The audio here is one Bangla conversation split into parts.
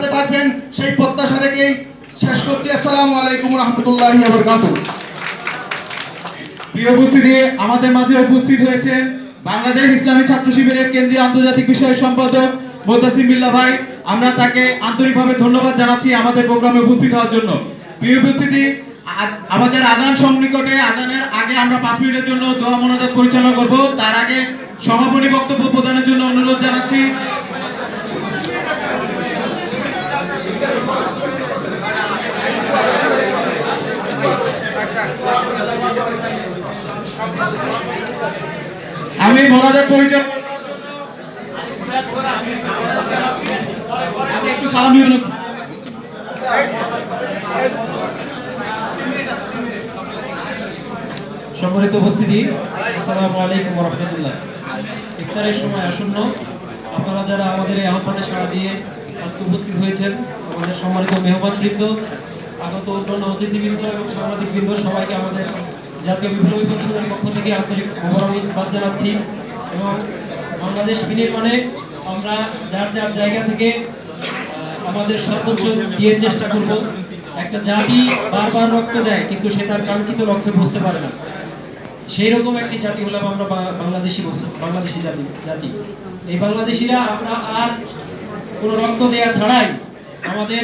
সাথে থাকবেন সেই প্রত্যাশা রেখেই শেষ করছি। আসসালামু আলাইকুম রহমতুল্লাহ প্রিয় উপস্থিতি, আমাদের মাঝে উপস্থিত হয়েছেন বাংলাদেশ ইসলামী ছাত্র শিবিরের কেন্দ্রীয় আন্তর্জাতিক বিষয় সম্পাদক মোতাসিম বিল্লাহ ভাই। আমরা তাকে আন্তরিকভাবে ধন্যবাদ জানাচ্ছি আমাদের প্রোগ্রামে উপস্থিত হওয়ার জন্য। প্রিয় উপস্থিতি আমাদের আদান সন্নিকটে, আদানের আগে আমরা পাঁচ মিনিটের জন্য দোয়া মনোজাত পরিচালনা করব। তার আগে সমাপনী বক্তব্য প্রদানের জন্য অনুরোধ জানাচ্ছি। আমি মনোজাত পরিচয় আচ্ছা, সম্মানিত উপস্থিতি আসসালামু আলাইকুম রহমতুল্লাহ। ইফতারের সময় আসন্ন আপনারা যারা আমাদের এই আহ্বানে সাড়া দিয়ে আজকে উপস্থিত হয়েছেন আমাদের সম্মানিত মেহমান আগত অন্যান্য অতিথিবৃন্দ সবাইকে আমাদের জাতীয় বিপ্লবী পরিষদের পক্ষ থেকে আন্তরিক মোবারকবাদ জানাচ্ছি। এবং বাংলাদেশ বিনির্মাণে আমরা যার যার জায়গা থেকে আমাদের সর্বোচ্চ দিয়ে চেষ্টা করব। একটা জাতি বারবার রক্ত দেয়, কিন্তু সে তার কাঙ্ক্ষিত লক্ষ্যে বুঝতে পারে না। সেই রকম একটি জাতি হলাম আমরা বাংলাদেশি বাংলাদেশি জাতি জাতি। এই বাংলাদেশিরা আমরা আর কোনো রক্ত দেওয়া ছাড়াই আমাদের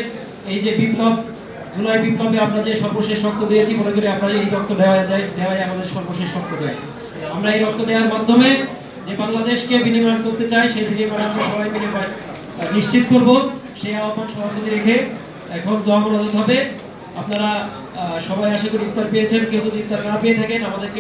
এই যে বিপ্লব আমরা যে সর্বশেষ রক্ত দিয়েছি, মনে করি আপনারা এই রক্ত দেওয়া যায়, দেওয়াই আমাদের সর্বশেষ রক্ত দেয়। আমরা এই রক্ত দেওয়ার মাধ্যমে যে বাংলাদেশকে বিনিময় করতে চাই, সেই বিনিময় আমরা সবাই মিলে নিশ্চিত করব। সেই আহ্বান সভাপতি রেখে এখন দোয়া হবে। আপনারা সবাই আশা করি ইফতার পেয়েছেন, কেউ যদি ইফতার না পেয়ে থাকেন, আমাদেরকে